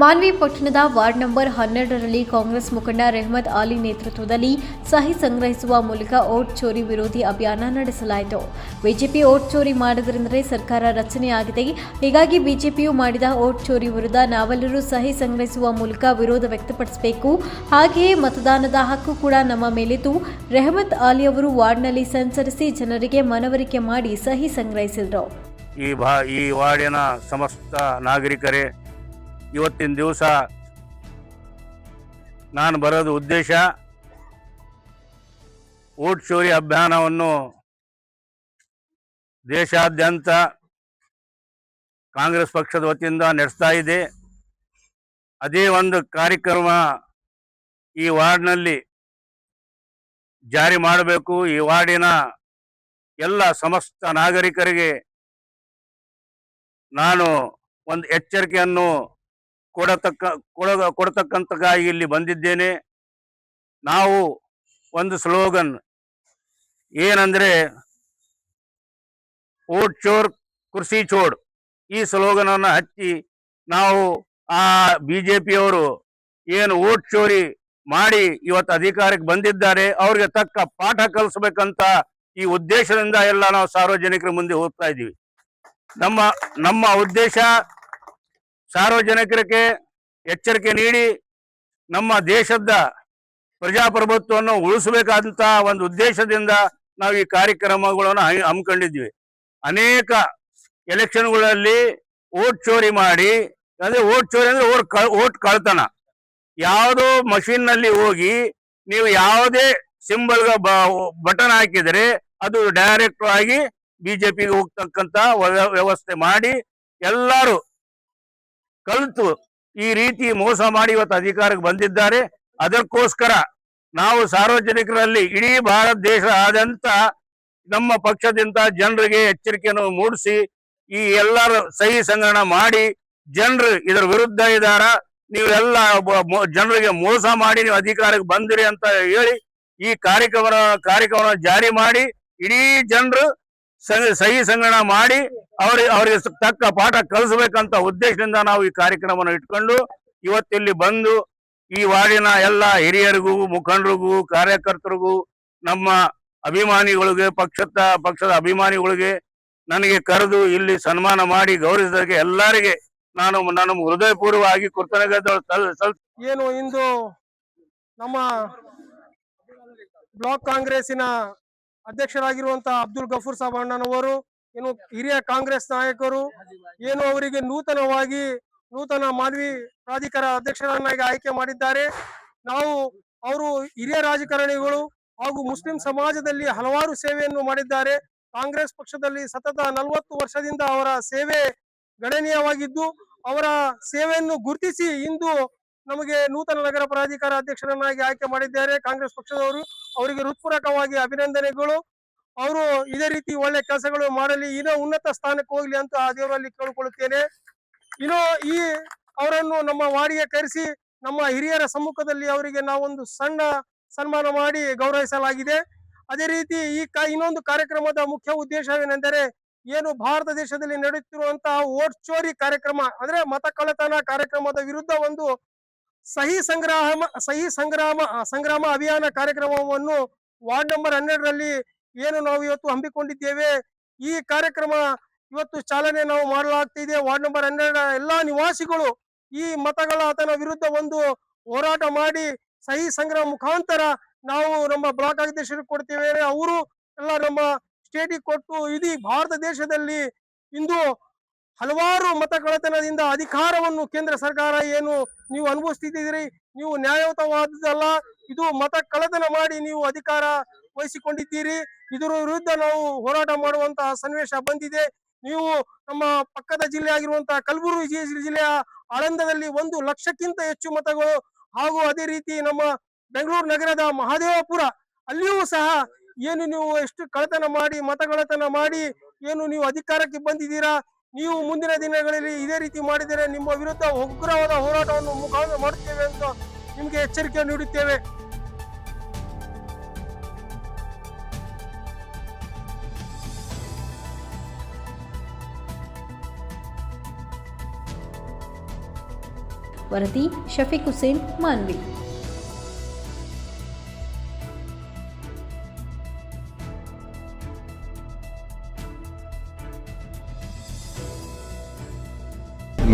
ಮಾನ್ವಿ ಪಟ್ಟಣದ ward number ಹನ್ನೆರಡರಲ್ಲಿ ಕಾಂಗ್ರೆಸ್ ಮುಖಂಡ ರೆಹಮದ್ ಆಲಿ ನೇತೃತ್ವದಲ್ಲಿ ಸಹಿ ಸಂಗ್ರಹಿಸುವ ಮೂಲಕ ಓಟ್ ಚೋರಿ ವಿರೋಧಿ ಅಭಿಯಾನ ನಡೆಸಲಾಯಿತು. ಬಿಜೆಪಿ ಓಟ್ ಚೋರಿ ಮಾಡದರೆಂದರೆ ಸರ್ಕಾರ ರಚನೆಯಾಗಿದೆ. ಹೀಗಾಗಿ ಬಿಜೆಪಿಯು ಮಾಡಿದ ಓಟ್ ಚೋರಿ ವಿರುದ್ಧ ನಾವೆಲ್ಲರೂ ಸಹಿ ಸಂಗ್ರಹಿಸುವ ಮೂಲಕ ವಿರೋಧ ವ್ಯಕ್ತಪಡಿಸಬೇಕು. ಹಾಗೆಯೇ ಮತದಾನದ ಹಕ್ಕು ಕೂಡ ನಮ್ಮ ಮೇಲಿದ್ದು ರೆಹಮತ್ ಆಲಿ ಅವರು ವಾರ್ಡ್ನಲ್ಲಿ ಸಂಚರಿಸಿ ಜನರಿಗೆ ಮನವರಿಕೆ ಮಾಡಿ ಸಹಿ ಸಂಗ್ರಹಿಸಿದರು. ಈ ಈ ವಾರ್ಡಿನ ಸಮಸ್ತ ನಾಗರಿಕರೇ ಇವತ್ತಿನ ದಿವಸ ನಾನು ಬರೋದು ಉದ್ದೇಶ ಓಟ್ ಚೋರಿ ಅಭಿಯಾನವನ್ನು ದೇಶಾದ್ಯಂತ ಕಾಂಗ್ರೆಸ್ ಪಕ್ಷದ ವತಿಯಿಂದ ನಡೆಸ್ತಾ ಇದೆ. ಅದೇ ಒಂದು ಕಾರ್ಯಕ್ರಮ ಈ ವಾರ್ಡ್ನಲ್ಲಿ ಜಾರಿ ಮಾಡಬೇಕು. ಈ ವಾರ್ಡಿನ ಎಲ್ಲ ಸಮಸ್ತ ನಾಗರಿಕರಿಗೆ ನಾನು ಒಂದು ಎಚ್ಚರಿಕೆಯನ್ನು ಕೊಡತಕ್ಕ ಕೊಡ ಕೊಡತಕ್ಕಂತಕ್ಕಾಗಿ ಇಲ್ಲಿ ಬಂದಿದ್ದೇನೆ. ನಾವು ಒಂದು ಸ್ಲೋಗನ್. ಏನಂದ್ರೆ, ಓಟ್ ಚೋರ್, ಕುರ್ಸಿ ಚೋಡ್ ಈ ಸ್ಲೋಗನ್ ಅನ್ನು ಹಚ್ಚಿ ನಾವು ಆ ಬಿಜೆಪಿಯವರು ಏನು ಓಟ್ ಚೋರಿ ಮಾಡಿ ಇವತ್ತು ಅಧಿಕಾರಕ್ಕೆ ಬಂದಿದ್ದಾರೆ, ಅವ್ರಿಗೆ ತಕ್ಕ ಪಾಠ ಕಲಿಸ್ಬೇಕಂತ ಈ ಉದ್ದೇಶದಿಂದ ಎಲ್ಲ ನಾವು ಸಾರ್ವಜನಿಕರ ಮುಂದೆ ಹೋಗ್ತಾ ಇದ್ದೀವಿ. ನಮ್ಮ ನಮ್ಮ ಉದ್ದೇಶ ಸಾರ್ವಜನಿಕರಿಗೆ ಎಚ್ಚರಿಕೆ ನೀಡಿ ನಮ್ಮ ದೇಶದ ಪ್ರಜಾಪ್ರಭುತ್ವವನ್ನು ಉಳಿಸಬೇಕಾದಂತಹ ಒಂದು ಉದ್ದೇಶದಿಂದ ನಾವು ಈ ಕಾರ್ಯಕ್ರಮಗಳನ್ನು ಹಮ್ಮಿ- ಹಮ್ಮಿಕೊಂಡಿದ್ವಿ ಅನೇಕ ಎಲೆಕ್ಷನ್ಗಳಲ್ಲಿ ಓಟ್ ಚೋರಿ ಮಾಡಿ, ಅಂದ್ರೆ ಓಟ್ ಚೋರಿ ಅಂದ್ರೆ ಓಟ್ ಓಟ್ ಕಳ್ತನ. ಯಾವುದೋ machine ನಲ್ಲಿ ಹೋಗಿ ನೀವು ಯಾವುದೇ ಸಿಂಬಲ್ ಬಟನ್ ಹಾಕಿದರೆ ಅದು ಡೈರೆಕ್ಟ್ ಆಗಿ ಬಿಜೆಪಿಗೆ ಹೋಗ್ತಕ್ಕಂತ ವ್ಯ- ವ್ಯವಸ್ಥೆ ಮಾಡಿ ಎಲ್ಲರೂ ಕಲಿತು ಈ ರೀತಿ ಮೋಸ ಮಾಡಿ ಇವತ್ತು ಅಧಿಕಾರಕ್ಕೆ ಬಂದಿದ್ದಾರೆ. ಅದಕ್ಕೋಸ್ಕರ ನಾವು ಸಾರ್ವಜನಿಕರಲ್ಲಿ ಇಡೀ ಭಾರತ ದೇಶ ಆದಂತ ನಮ್ಮ ಪಕ್ಷದಿಂದ ಜನರಿಗೆ ಎಚ್ಚರಿಕೆಯನ್ನು ಮೂಡಿಸಿ ಈ ಎಲ್ಲರ ಸಹಿ ಸಂಗ್ರಹಣ ಮಾಡಿ ಜನರು ಇದರ ವಿರುದ್ಧ ಇದ್ದಾರ, ನೀವೆಲ್ಲ ಜನರಿಗೆ ಮೋಸ ಮಾಡಿ ನೀವು ಅಧಿಕಾರಕ್ಕೆ ಬಂದಿರಿ ಅಂತ ಹೇಳಿ ಈ ಕಾರ್ಯಕ್ರಮ ಕಾರ್ಯಕ್ರಮ ಜಾರಿ ಮಾಡಿ ಇಡೀ ಜನರು ಸಹಿ ಸಂಗ್ರಹಣ ಮಾಡಿ ಅವ್ರಿಗೆ ಅವರಿಗೆ ತಕ್ಕ ಪಾಠ ಕಲಿಸ್ಬೇಕಂತ ಉದ್ದೇಶದಿಂದ ನಾವು ಈ ಕಾರ್ಯಕ್ರಮವನ್ನು ಇಟ್ಕೊಂಡು ಇವತ್ತಿಲ್ಲಿ ಬಂದು ಈ ವಾರ್ಡಿನ ಎಲ್ಲ ಹಿರಿಯರಿಗೂ, ಮುಖಂಡರಿಗೂ, ಕಾರ್ಯಕರ್ತರಿಗೂ, ನಮ್ಮ ಅಭಿಮಾನಿಗಳಿಗೆ, ಪಕ್ಷದ ಪಕ್ಷದ ಅಭಿಮಾನಿಗಳಿಗೆ ನನಗೆ ಕರೆದು ಇಲ್ಲಿ ಸನ್ಮಾನ ಮಾಡಿ ಗೌರವಿಸಿದಕ್ಕೆ ಎಲ್ಲರಿಗೆ ನಾನು ನಾನು ಹೃದಯಪೂರ್ವವಾಗಿ ಕೃತಜ್ಞತೆ ಏನು ಇಂದು ನಮ್ಮ ಬ್ಲಾಕ್ ಕಾಂಗ್ರೆಸ್ಸಿನ ಅಧ್ಯಕ್ಷರಾಗಿರುವಂತಹ ಅಬ್ದುಲ್ ಗಫೂರ್ ಸಾಬ್ ಅಣ್ಣನವರು ಏನು ಹಿರಿಯ ಕಾಂಗ್ರೆಸ್ ನಾಯಕರು, ಏನು ಅವರಿಗೆ ನೂತನವಾಗಿ ನೂತನ ಮಾನವಿ ಪ್ರಾಧಿಕಾರ ಅಧ್ಯಕ್ಷರನ್ನಾಗಿ ಆಯ್ಕೆ ಮಾಡಿದ್ದಾರೆ. ನಾವು ಅವರು ಹಿರಿಯ ರಾಜಕಾರಣಿಗಳು ಹಾಗೂ ಮುಸ್ಲಿಂ ಸಮಾಜದಲ್ಲಿ ಹಲವಾರು ಸೇವೆಯನ್ನು ಮಾಡಿದ್ದಾರೆ. ಕಾಂಗ್ರೆಸ್ ಪಕ್ಷದಲ್ಲಿ ಸತತ ನಲವತ್ತು ವರ್ಷದಿಂದ ಅವರ ಸೇವೆ ಗಣನೀಯವಾಗಿದ್ದು, ಅವರ ಸೇವೆಯನ್ನು ಗುರುತಿಸಿ ಇಂದು ನಮಗೆ ನೂತನ ನಗರ ಪ್ರಾಧಿಕಾರ ಅಧ್ಯಕ್ಷರನ್ನಾಗಿ ಆಯ್ಕೆ ಮಾಡಿದ್ದಾರೆ ಕಾಂಗ್ರೆಸ್ ಪಕ್ಷದವರು. ಅವರಿಗೆ ಹೃತ್ಪೂರ್ವಕವಾಗಿ ಅಭಿನಂದನೆಗಳು. ಅವರು ಇದೇ ರೀತಿ ಒಳ್ಳೆ ಕೆಲಸಗಳು ಮಾಡಲಿ, ಇನ್ನೂ ಉನ್ನತ ಸ್ಥಾನಕ್ಕೆ ಹೋಗ್ಲಿ ಅಂತ ಆ ದೇವರಲ್ಲಿ ಕೇಳಿಕೊಳ್ಳುತ್ತೇನೆ. ಇನ್ನು ಈ ಅವರನ್ನು ನಮ್ಮ ವಾಡಿಗೆ ಕರೆಸಿ, ನಮ್ಮ ಹಿರಿಯರ ಸಮ್ಮುಖದಲ್ಲಿ ಅವರಿಗೆ ನಾವೊಂದು ಸಣ್ಣ ಸನ್ಮಾನ ಮಾಡಿ ಗೌರವಿಸಲಾಗಿದೆ. ಅದೇ ರೀತಿ ಈ ಇನ್ನೊಂದು ಕಾರ್ಯಕ್ರಮದ ಮುಖ್ಯ ಉದ್ದೇಶವೇನೆಂದರೆ, ಏನು ಭಾರತ ದೇಶದಲ್ಲಿ ನಡೆಯುತ್ತಿರುವಂತಹ ಓಟ್ ಚೋರಿ ಕಾರ್ಯಕ್ರಮ, ಅಂದ್ರೆ ಮತ ಕಳ್ಳತನ ಕಾರ್ಯಕ್ರಮದ ವಿರುದ್ಧ ಒಂದು ಸಹಿ ಸಂಗ್ರಾಮ ಸಹಿ ಸಂಗ್ರಾಮ ಸಂಗ್ರಾಮ ಅಭಿಯಾನ ಕಾರ್ಯಕ್ರಮವನ್ನು ವಾರ್ಡ್ ನಂಬರ್ ಹನ್ನೆರಡರಲ್ಲಿ ಏನು ನಾವು ಇವತ್ತು ಹಮ್ಮಿಕೊಂಡಿದ್ದೇವೆ, ಈ ಕಾರ್ಯಕ್ರಮ ಇವತ್ತು ಚಾಲನೆ ನಾವು ಮಾಡಲಾಗ್ತಿದೆ. ವಾರ್ಡ್ ನಂಬರ್ ಹನ್ನೆರಡ ಎಲ್ಲಾ ನಿವಾಸಿಗಳು ಈ ಮತಗಳ ಆತನ ವಿರುದ್ಧ ಒಂದು ಹೋರಾಟ ಮಾಡಿ ಸಹಿ ಸಂಗ್ರಹ ಮುಖಾಂತರ ನಾವು ನಮ್ಮ ಬ್ಲಾಕ್ ಅಧ್ಯಕ್ಷರಿಗೆ ಕೊಡ್ತೇವೆ. ಅವರು ಎಲ್ಲ ನಮ್ಮ ಸ್ಟೇಟಿಗೆ ಕೊಟ್ಟು ಇಡೀ ಭಾರತ ದೇಶದಲ್ಲಿ ಇಂದು ಹಲವಾರು ಮತ ಕಳತನದಿಂದ ಅಧಿಕಾರವನ್ನು ಕೇಂದ್ರ ಸರ್ಕಾರ ಏನು ನೀವು ಅನುಭವಿಸ್ತಿದ್ದೀರಿ? ನೀವು ನ್ಯಾಯಯುತವಾದದಲ್ಲ ಇದು ಮತ ಕಳತನ ಮಾಡಿ ನೀವು ಅಧಿಕಾರ ವಹಿಸಿಕೊಂಡಿದ್ದೀರಿ. ಇದರ ವಿರುದ್ಧ ನಾವು ಹೋರಾಟ ಮಾಡುವಂತಹ ಸನ್ನಿವೇಶ ಬಂದಿದೆ. ನೀವು ನಮ್ಮ ಪಕ್ಕದ ಜಿಲ್ಲೆ ಆಗಿರುವಂತಹ ಕಲಬುರಗಿ ಜಿಲ್ಲೆಯ ಆಳಂದದಲ್ಲಿ ಒಂದು ಲಕ್ಷಕ್ಕಿಂತ ಹೆಚ್ಚು ಮತಗಳು ಹಾಗೂ ಅದೇ ರೀತಿ ನಮ್ಮ ಬೆಂಗಳೂರು ನಗರದ ಮಹಾದೇವಪುರ ಅಲ್ಲಿಯೂ ಸಹ ಏನು ನೀವು ಎಷ್ಟು ಕಳತನ ಮಾಡಿ ಮತಗಳತನ ಮಾಡಿ, ಏನು ನೀವು ಅಧಿಕಾರಕ್ಕೆ ಬಂದಿದ್ದೀರಾ? ನೀವು ಮುಂದಿನ ದಿನಗಳಲ್ಲಿ ಇದೇ ರೀತಿ ಮಾಡಿದರೆ ನಿಮ್ಮ ವಿರುದ್ಧ ಉಗ್ರವಾದ ಹೋರಾಟವನ್ನು ಮುಖಾಂತರ ಮಾಡುತ್ತೇವೆ ಅಂತ ನಿಮಗೆ ಎಚ್ಚರಿಕೆ ನೀಡುತ್ತೇವೆ. ವರದಿ ಶಫೀಕ್ ಹುಸೇನ್, ಮಾನ್ವಿ.